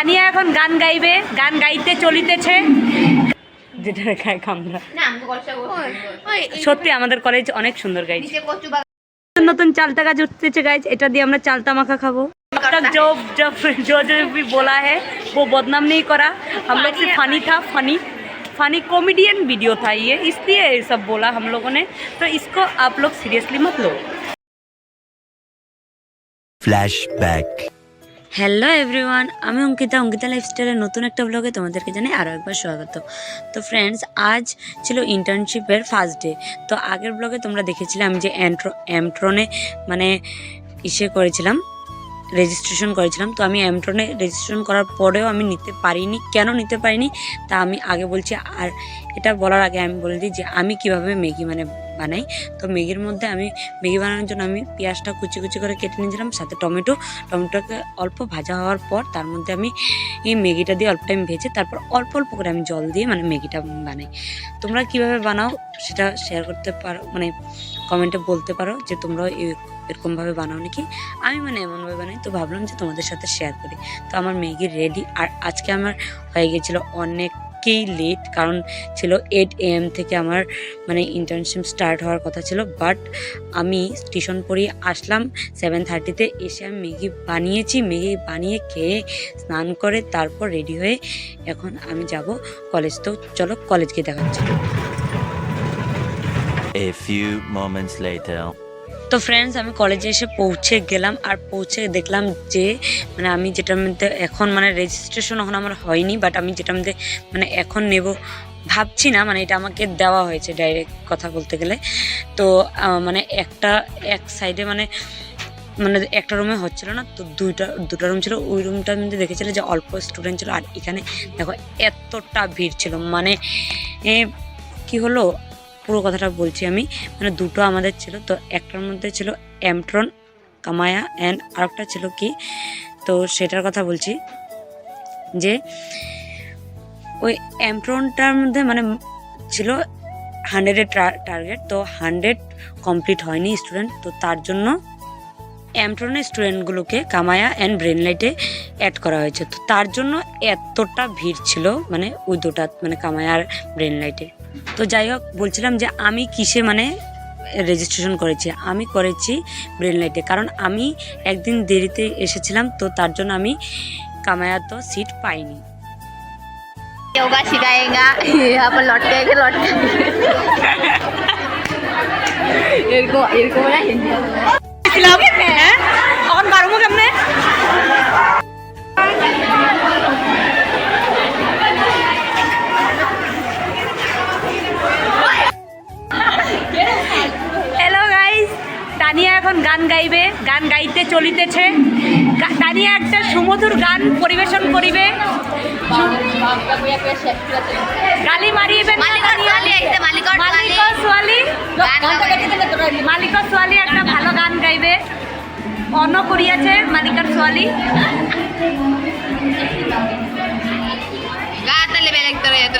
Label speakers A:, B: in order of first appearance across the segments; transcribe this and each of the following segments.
A: তানিয়া এখন গান গাইবে গান গাইতে চলিতেছে যেটা খাই আমরা
B: না আমি কষ্ট
A: সত্যি আমাদের কলেজ অনেক সুন্দর গাইছে
B: নিচে কচু বাগান
A: नतून नतून चालता का जुटते गाइज এটা দিয়ে আমরা চালতা মাখা খাবো अब तक जो जो जो जो भी बोला है वो बदनाम नहीं करा हम लोग से फनी था फनी फनी कॉमेडियन वीडियो था ये इसलिए ये सब बोला हम लोगों ने तो इसको आप लोग सीरियसली मत लो
C: Flashback.
A: হ্যালো এভরিওয়ান আমি অঙ্কিতা অঙ্কিতা লাইফস্টাইলের নতুন একটা ব্লগে তোমাদেরকে জানাই আরও একবার স্বাগত। তো ফ্রেন্ডস আজ ছিল ইন্টার্নশিপের ফার্স্ট ডে তো আগের ব্লগে তোমরা দেখেছিলে আমি যে অ্যান্ট্রো অ্যামট্রনে মানে ইসে করেছিলাম। রেজিস্ট্রেশন করেছিলাম। তো আমি অ্যামট্রনে রেজিস্ট্রেশন করার পরেও আমি নিতে পারিনি। কেন নিতে পারিনি? তা আমি আগে বলছি, আর এটা বলার আগে আমি বলে দিই যে, আমি কীভাবে ম্যাগি মানে বানাই। তো ম্যাগির মধ্যে আমি, ম্যাগি বানানোর জন্য আমি পেঁয়াজটা কুচি কুচি করে কেটে নিয়েছিলাম, সাথে টমেটো। টমেটোকে অল্প ভাজা হওয়ার পর তার মধ্যে আমি এই ম্যাগিটা দিয়ে অল্প টাইম ভেজে, তারপর অল্প অল্প করে আমি জল দিয়ে মানে ম্যাগিটা বানাই। তোমরা কীভাবে বানাও সেটা শেয়ার করতে পারো মানে কমেন্টে বলতে পারো যে তোমরাও এ- এরকমভাবে বানাও নাকি? আমি মানে এমনভাবে বানাই। তো ভাবলাম যে তোমাদের সাথে শেয়ার করি। তো আমার ম্যাগি রেডি আর আজকে আমার হয়ে গেছিল অনেককেই লেট কারণ ছিল এইট এম থেকে আমার মানে ইন্টার্নশিপ স্টার্ট হওয়ার কথা ছিল। বাট আমি টিউশন পড়িয়ে আসলাম সেভেন থার্টিতে এসে আমি ম্যাগি বানিয়েছি। ম্যাগি বানিয়ে খেয়ে স্নান করে তারপর রেডি হয়ে এখন আমি যাব কলেজ তো চলো কলেজকে দেখাচ্ছি
C: A few moments later.
A: তো ফ্রেন্ডস আমি কলেজে এসে পৌঁছে গেলাম আর পৌঁছে দেখলাম যে মানে আমি যেটার মধ্যে এখন মানে রেজিস্ট্রেশন এখন আমার হয়নি বাট আমি যেটার মধ্যে মানে এখন নেব ভাবছি না মানে এটা আমাকে দেওয়া হয়েছে ডাইরেক্ট কথা বলতে গেলে। তো মানে একটা, এক সাইডে মানে মানে একটা রুমে হচ্ছিল না, তো দুইটা, দুটো রুম ছিল, ওই রুমটার মধ্যে দেখেছিল যে অল্প স্টুডেন্ট ছিল, আর এখানে দেখো এতটা ভিড় ছিল মানে কি হলো? পুরো কথাটা বলছি আমি। মানে দুটো আমাদের ছিল, তো একটার মধ্যে ছিল এমট্রন কামায়া অ্যান্ড আরেকটা ছিল কি? তো সেটার কথা বলছি যে, ওই এমট্রনটার মধ্যে মানে ছিল হান্ড্রেডের টার্গেট তো হান্ড্রেড কমপ্লিট হয়নি স্টুডেন্ট তো তার জন্য অ্যামট্রনের স্টুডেন্টগুলোকে কামায়া অ্যান্ড ব্রেন লাইটে অ্যাড করা হয়েছে। তো তার জন্য এতটা ভিড় ছিল মানে ওই দুটা মানে কামায়া আর ব্রেন লাইটে তো যাই হোক বলছিলাম যে আমি কিসে মানে রেজিস্ট্রেশন করেছি আমি করেছি ব্রেন লাইটে কারণ আমি একদিন দেরিতে এসেছিলাম তো তার জন্য আমি কামায়া তো সিট পাইনি
B: योगा सिखाएगा यहाँ पर लटकाएगा लटकाएगा এরকম এরকম না হিন্দি
A: হ্যাঁ এখন পারবো কেমনে হ্যালো তানিয়া এখন গান গাইবে গান গাইতে চলিতেছে। তানিয়া একটা সুমধুর গান পরিবেশন করিবে। গালি
B: মারিয়েবেন
A: মালিক সোয়ালি একটা ভালো গান গাইবে। অন্য করিয়াছে মালিকার সোয়ালি।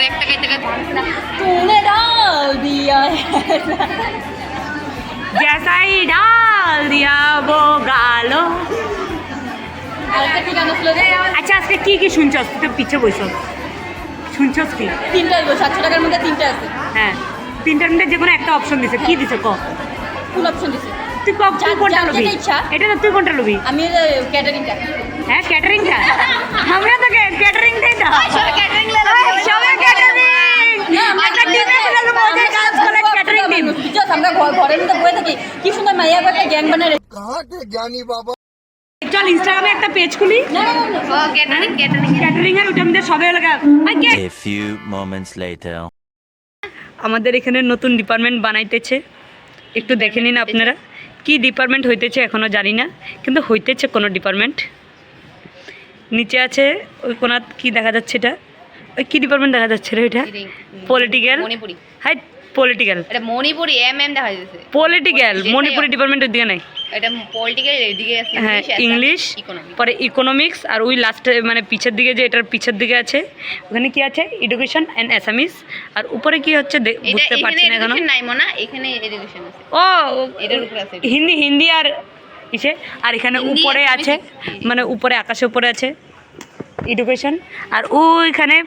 B: একটা গাইতে
A: তুলে দাও দিয়া। जैसा ही डाल दिया वो गालो আচ্ছা আজকে কি কি শুনছস তুই তো পিছে বসছ শুনছস কি
D: তিনটা আসবো সাতশো টাকার মধ্যে তিনটা আছে
A: হ্যাঁ তিনটার মধ্যে যে কোনো একটা অপশন দিছে কি দিছে ক
D: কোন অপশন দিছে
A: তুই ক তুই
D: যার-
A: কোনটা
D: যার
A: লবি
D: যেটা ইচ্ছা।
A: এটা না তুই কোনটা লবি
D: আমি ক্যাটারিংটা
A: হ্যাঁ ক্যাটারিংটা আমরা তো ক্যাটারিংটাই না
B: সবাই ক্যাটারিং লে
A: সবাই ক্যাটারিং একটা টিমে মিলে লোক কাজ করে ক্যাটারিং টিম
D: আমরা ঘরের মধ্যে বয়ে থাকি। কি সুন্দর মাইয়া একটা গ্যাং বানায় রেখে-
A: চল ইনস্টাগ্রামে একটা পেজ খুলি।
B: ক্যাটারিং ক্যাটারিং
A: ক্যাটারিং এর ওটার মধ্যে সবাই লাগা. আমাদের এখানে নতুন ডিপার্টমেন্ট বানাইতেছে। একটু দেখে নিন আপনারা। কি ডিপার্টমেন্ট হইতেছে এখনও জানি না কিন্তু হইতেছে কোনো ডিপার্টমেন্ট নিচে আছে ওই কোনাত কি দেখা যাচ্ছে এটা? ওই কি ডিপার্টমেন্ট দেখা যাচ্ছে রে এটা? পলিটিক্যাল
B: মণিপুরি।
A: হাই পলিটিক্যাল
B: এটা মণিপুরি এম এম দেখা যাচ্ছে।
A: পলিটিক্যাল মণিপুরি ডিপার্টমেন্টের দিকে নাই।
B: এটা পলিটিক্যাল এদিকে আছে
A: হ্যাঁ ইংলিশ পরে ইকোনমিক্স আর ওই লাস্টে মানে পিছের দিকে যে এটার পিছের দিকে আছে ওখানে কি আছে? এডুকেশন অ্যান্ড অ্যাসামিস আর উপরে কি হচ্ছে বুঝতে পারছি না
B: এখনও। নাই মনে এখানে এডুকেশন আছে।
A: ও
B: এটার উপরে আছে।
A: হিন্দি হিন্দি আর ইসে আর এখানে উপরে আছে মানে উপরে আকাশে উপরে আছে।
E: এডুকেশন আর ওইখানে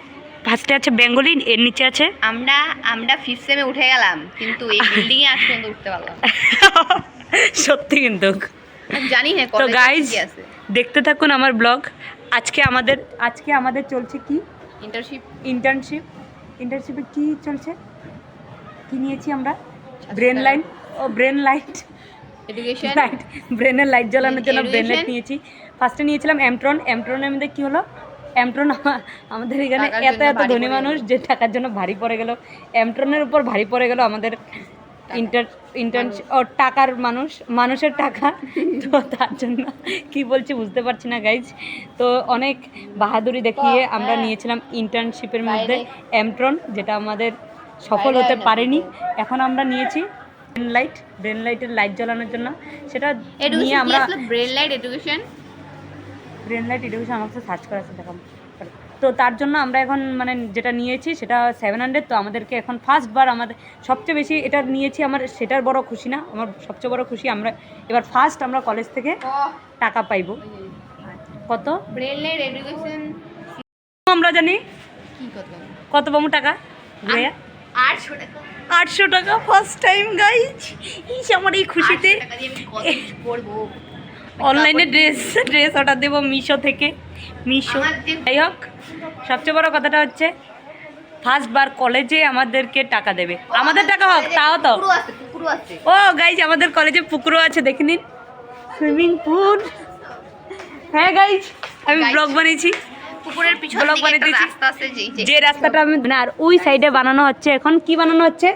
E: ফার্স্টে আছে বেঙ্গলি এর নিচে আছে?
B: আমরা আমরা ফিফথ সেমে উঠে গেলাম কিন্তু এই বিল্ডিং এ আজ পর্যন্ত উঠতে পারলাম
E: সত্যি কিন্তু।
B: জানি না
E: তো গাইজ দেখতে থাকুন আমার ব্লগ আজকে আমাদের আজকে আমাদের চলছে কি?
B: ইন্টারশিপ
E: ইন্টার্নশিপ ইন্টার্নশিপে কি চলছে? কি নিয়েছি আমরা? ব্রেন লাইন ও ব্রেন লাইট
B: এডুকেশন
E: লাইট ব্রেনের লাইট জ্বালানোর জন্য ব্রেন লাইট নিয়েছি। ফার্স্টে নিয়েছিলাম এমট্রন এমট্রনের মধ্যে কি হলো? এমট্রন আমাদের এখানে এত এত ধনী মানুষ যে টাকার জন্য ভারী পড়ে গেল। এমট্রনের উপর ভারী পড়ে গেল আমাদের ইন্টার ইন্টার্ন ও টাকার মানুষ মানুষের টাকা। তো তার জন্য কি বলছি বুঝতে পারছি না গাইজ তো অনেক বাহাদুরি দেখিয়ে আমরা নিয়েছিলাম ইন্টার্নশিপের মধ্যে এমট্রন যেটা আমাদের সফল হতে পারেনি। এখন আমরা নিয়েছি ব্রেন লাইট ব্রেন লাইটের লাইট জ্বালানোর জন্য। সেটা নিয়ে আমরা
B: brain light education
E: brain light education আমাকে সার্চ করা আছে দেখাম তো তার জন্য আমরা এখন মানে যেটা নিয়েছি সেটা সেভেন হান্ড্রেড তো আমাদেরকে এখন ফার্স্ট বার আমাদের সবচেয়ে বেশি এটা নিয়েছি আমার সেটার বড় খুশি না আমার সবচেয়ে বড় খুশি আমরা এবার ফার্স্ট আমরা কলেজ থেকে টাকা পাইবো। কত?
B: এডুকেশন
E: আমরা জানি?
B: কত
E: পাবো টাকা?
B: আটশো টাকা।
E: আটশো টাকা ফার্স্ট টাইম গাইজ আমার এই খুশিতে
B: 800 টাকা দিয়ে আমি কত কিছু করব
E: অনলাইনে ড্রেস ড্রেস অর্ডার দেবো মিশো থেকে মিশো যাই হোক সবচেয়ে বড় কথাটা হচ্ছে ফার্স্ট বার কলেজে আমাদেরকে টাকা দেবে। আমাদের টাকা হোক তাও তো। ও গাইজ আমাদের কলেজে পুকুরও আছে দেখে নিন। সুইমিং পুল হ্যাঁ গাইজ আমি ব্লগ বানিয়েছি।
B: পুকুরের পিছন
E: Block বানিয়ে দিয়েছি।
B: রাস্তা যে
E: যে রাস্তাটা আমি আর ওই সাইডে বানানো হচ্ছে। এখন কি বানানো হচ্ছে?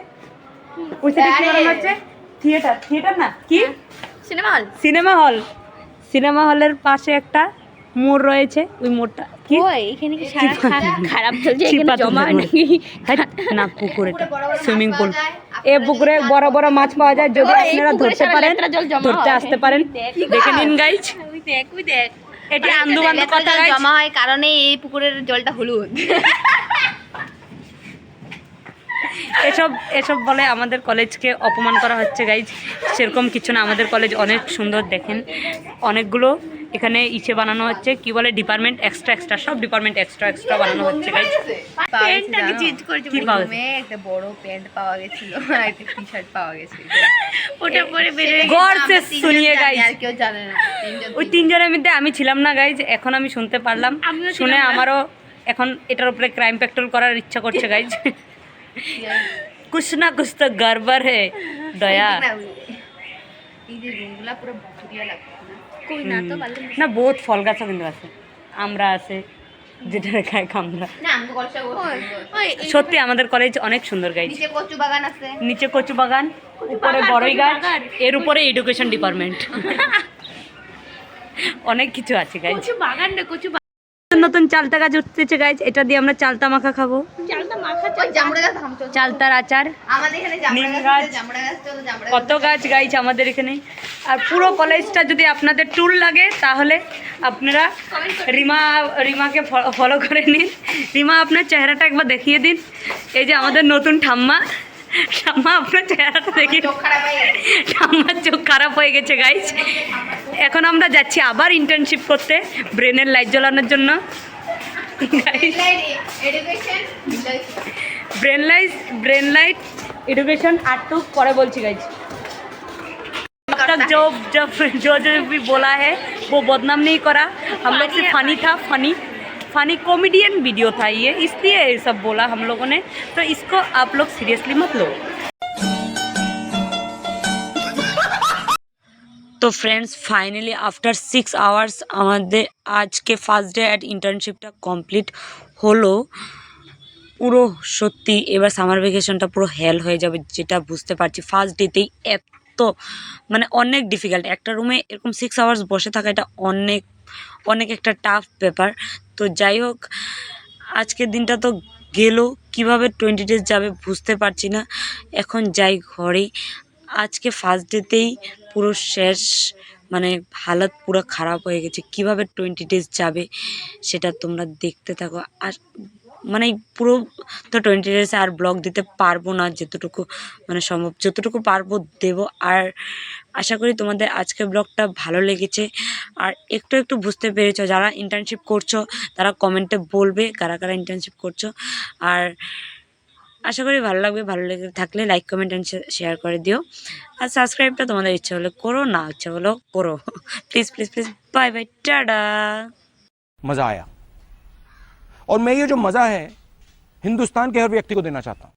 E: ওই সাইডে কি বানানো হচ্ছে? থিয়েটার থিয়েটার না কি?
B: Cinema hall
E: cinema hall cinema হলের পাশে একটা মোড় রয়েছে ওই মোড়টা। কি?
B: এখানে কি খারাপ চলছে
E: জমা না পুকুরে সুইমিং পুল এ পুকুরে বড় বড় মাছ পাওয়া যায় যদি আপনারা ধরতে পারেন
B: লেত্রা জল জমা
E: ধরতে আসতে পারেন।
B: কি
E: দেখে নিন গাইজ
B: দেখ দেখ।
E: এটা কথা
B: জমা হয় কারণে এই পুকুরের জলটা হলুদ।
E: এসব এসব বলে আমাদের কলেজকে অপমান করা হচ্ছে গাইজ সেরকম কিছু না আমাদের কলেজ অনেক সুন্দর দেখেন। অনেকগুলো এখানে ইচ্ছে বানানো হচ্ছে কি বলে ডিপার্টমেন্ট এক্সট্রা এক্সট্রা সব ডিপার্টমেন্ট এক্সট্রা এক্সট্রা বানানো হচ্ছে গাইজ
B: প্যান্টটাকে চেঞ্জ করেছে একটা বড় প্যান্ট পাওয়া গেছিল আর একটা টি শার্ট পাওয়া গেছিল। ওটা পরে বের
E: সে শুনিয়ে guys।
B: আর কেউ জানে না
E: ওই তিনজনের মধ্যে আমি ছিলাম না গাইজ এখন আমি শুনতে পারলাম। শুনে আমারও এখন এটার উপরে ক্রাইম পেট্রোল করার ইচ্ছা করছে গাইজ দয়া
B: এই যে রুমগুলা পুরো ভুতুরিয়া লাগছে না কই না তো পারলে
E: না বহুত ফল গাছও কিন্তু আছে আমরা আছে যেটা খায় আমরা সত্যি আমাদের কলেজ অনেক সুন্দর গাইজ
B: নিচে কচু বাগান আছে
E: নিচে কচু বাগান উপরে বড়ই গাছ এর উপরে এডুকেশন ডিপার্টমেন্ট অনেক কিছু আছে গাইজ
B: কচু বাগান না কচু
E: নতুন চালতা গাছ উঠতেছে গাইজ এটা দিয়ে আমরা চালতা মাখা খাব। চালতার আচার। কত গাছ গাইছে আমাদের এখানে। আর পুরো কলেজটা যদি আপনাদের ট্যুর লাগে তাহলে আপনারা রিমা রিমাকে ফলো করে নিন। রিমা আপনার চেহারাটা একবার দেখিয়ে দিন। এই যে আমাদের নতুন ঠাম্মা। ঠাম্মা আপনার চেহারাটা
B: দেখি খারাপ
E: ঠাম্মার চোখ খারাপ হয়ে গেছে গাইজ এখন আমরা যাচ্ছি আবার ইন্টার্নশিপ করতে ব্রেনের লাইট জ্বালানোর জন্য। Brain light brain light education আর তো পরে বলছি গাইজ तक जो जब जो जो भी बोला है वो बदनाम नहीं करा हम लोग से फनी था फनी फनी कॉमेडियन वीडियो था ये इसलिए ये सब बोला हम लोगों ने तो इसको आप लोग सीरियसली मत लो তো friends finally after six hours আমাদের আজকে ফার্স্ট ডে অ্যাট ইন্টার্নশিপটা কমপ্লিট হলো। পুরো সত্যি এবার সামার ভ্যাকেশনটা পুরো হেল হয়ে যাবে যেটা বুঝতে পারছি। ফার্স্ট ডেতেই এত মানে অনেক ডিফিকাল্ট একটা রুমে এরকম সিক্স আওয়ার্স বসে থাকা এটা অনেক অনেক একটা টাফ ব্যাপার। তো যাই হোক আজকের দিনটা তো গেল। কীভাবে টোয়েন্টি ডেজ যাবে বুঝতে পারছি না। এখন যাই ঘরে আজকে ফার্স্ট ডেতেই পুরো শেষ মানে হালত পুরো খারাপ হয়ে গেছে। কীভাবে টোয়েন্টি ডেজ যাবে সেটা তোমরা দেখতে থাকো। আর মানে পুরো তো টোয়েন্টি ডেজ আর ব্লগ দিতে পারব না, যতটুকু মানে সম্ভব, যতটুকু পারব দেবো। আর
A: আশা করি তোমাদের আজকের ব্লগটা ভালো লেগেছে। আর একটু একটু বুঝতে পেরেছ, যারা ইন্টার্নশিপ করছ, তারা কমেন্টে বলবে কারা কারা ইন্টার্নশিপ করছ। আর আশা করি ভালো লাগবে ভালো লেগে থাকলে লাইক কমেন্ট অ্যান্ড শেয়ার করে দিও আর সাবস্ক্রাইবটা তোমাদের ইচ্ছে হলে করো না ইচ্ছে হলেও করো please please please bye bye tata
F: मज़ा आया और मैं ये जो मज़ा है हिंदुस्तान के हर व्यक्ति को देना चाहता हूँ